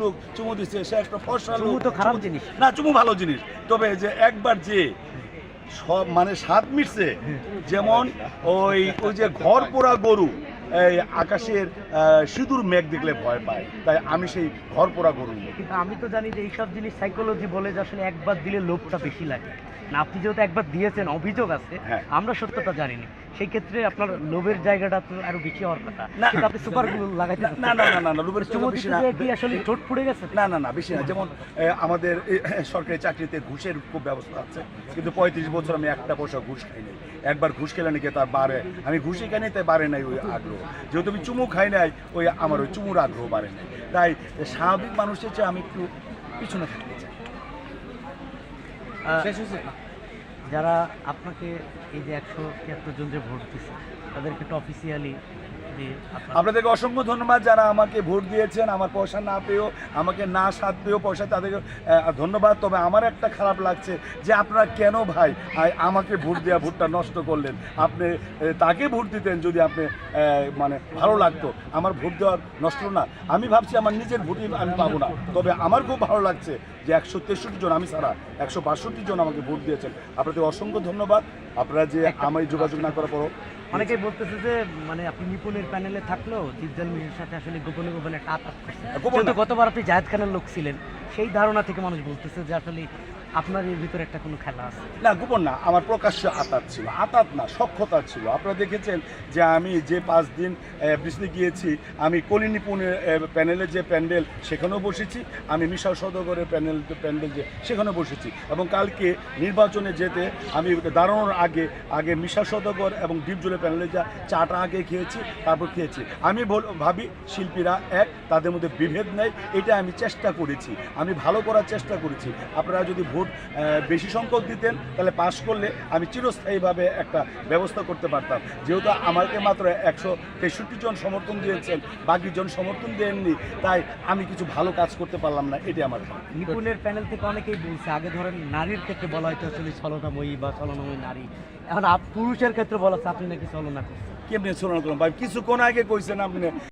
লোক চুমু দিচ্ছে সে একটা ফসল তো খারাপ জিনিস। না চুমু ভালো জিনিস। তবে যে একবার যে সব মানে স্বাদ মিটছে যেমন ওই ওই যে ঘর পোড়া গরু এই আকাশের সিঁদুর মেঘ দেখলে ভয় পায়। তাই আমি সেই ঘর পোড়া গরু কিন্তু আমি তো জানি যে এইসব জিনিস সাইকোলজি বলে যে আসলে একবার দিলে লোভটা বেশি লাগে। না আপনি যেহেতু একবার দিয়েছেন অভিযোগ আছে হ্যাঁ। আমরা সত্যতা জানি না সেই ক্ষেত্রে আপনার লোভের জায়গাটা তো আরও বেশি হওয়ার কথা। না। কিন্তু আপনি সুপার গ্লু লাগাইতে না না না না রুবের চুমু বেশি না। কি আসলে ঠোঁট ফুড়ে গেছে? না না না বেশি না। যেমন আমাদের সরকারি চাকরিতে ঘুষের খুব ব্যবস্থা আছে। কিন্তু পঁয়ত্রিশ বছর আমি একটা পয়সা ঘুষ খাই নাই একবার ঘুষ খেলে নাকি তার বাড়ে। আমি ঘুষই খাই নাই তাই বাড়ে নাই ওই আগ্রহ। যেহেতু আমি চুমু খাই নাই ওই আমার ওই চুমুর আগ্রহ বাড়ে নাই। তাই স্বাভাবিক মানুষের চেয়ে আমি একটু পিছনে থাকতে চাই। আহ, যারা আপনাকে এই যে একশো তিয়াত্তর জন যে ভোট দিচ্ছে তাদেরকে একটু অফিসিয়ালি আপনাদেরকে অসংখ্য ধন্যবাদ যারা আমাকে ভোট দিয়েছেন, আমার পয়সা না পেয়েও, আমাকে না সাথ পেয়েও পয়সা তাদেরকে ধন্যবাদ। তবে আমার একটা খারাপ লাগছে যে আপনারা কেন ভাই আমাকে ভোট দেওয়া ভোটটা নষ্ট করলেন? আপনি তাকে ভোট দিতেন যদি আপনি মানে ভালো লাগতো। আমার ভোট দেওয়ার নষ্ট না। আমি ভাবছি আমার নিজের ভোটই আমি পাবো না। তবে আমার খুব ভালো লাগছে যে একশো তেষট্টি জন আমি ছাড়া একশো বাষট্টি জন আমাকে ভোট দিয়েছেন। আপনাদের অসংখ্য ধন্যবাদ। আপনারা যে আমায় যোগাযোগ না করার পরও অনেকেই বলতেছে যে মানে আপনি নিপুণের প্যানেলে থাকলেও জিজ্ঞাল মিশের সাথে আসলে গোপনে গোপনে একটা আতাত। যেহেতু গতবার আপনি জাহেদ খানের লোক ছিলেন সেই ধারণা থেকে মানুষ বলতেছে যে আসলে আপনার এর ভিতরে একটা কোনো খেলা আছে। না গোপন না আমার প্রকাশ্য আতাত ছিল। আতাত না সক্ষতা ছিল। আপনারা দেখেছেন যে আমি যে পাঁচ দিন বৃষ্টি গিয়েছি আমি কলিনিপুণের প্যানেলের যে প্যান্ডেল সেখানেও বসেছি। আমি মিশা সদগরের প্যানেল প্যান্ডেল যে সেখানেও বসেছি। এবং কালকে নির্বাচনে যেতে আমি দাঁড়ানোর আগে আগে মিশা সদগর এবং ডিপজলের প্যানেলে যা চাটা আগে খেয়েছি, তারপর খেয়েছি। আমি বল- ভাবি শিল্পীরা এক, তাদের মধ্যে বিভেদ নেই, এটা আমি চেষ্টা করেছি। আমি ভালো করার চেষ্টা করেছি। আপনারা যদি ভোট বেশি সংখ্যক দিতেন, তাহলে পাশ করলে আমি চিরস্থায়ীভাবে একটা ব্যবস্থা করতে পারতাম। যেহেতু আমাকে মাত্র একশো তেষট্টি জন সমর্থন দিয়েছেন, বাকি জন সমর্থন দেননি, তাই আমি কিছু ভালো কাজ করতে পারলাম না এটি আমার। নিপুণের প্যানেল থেকে অনেকেই বলছে, আগে ধরেন নারীর ক্ষেত্রে বলা হয়তো আসলে ছলনাময়ী বা ছলনাময়ী নারী। এখন পুরুষের ক্ষেত্রে বলা হচ্ছে, আপনি নাকি ছলনা করছেন কেমনি শোনার করলাম? ভাই কিছুক্ষণ আগে কইছেন আপনি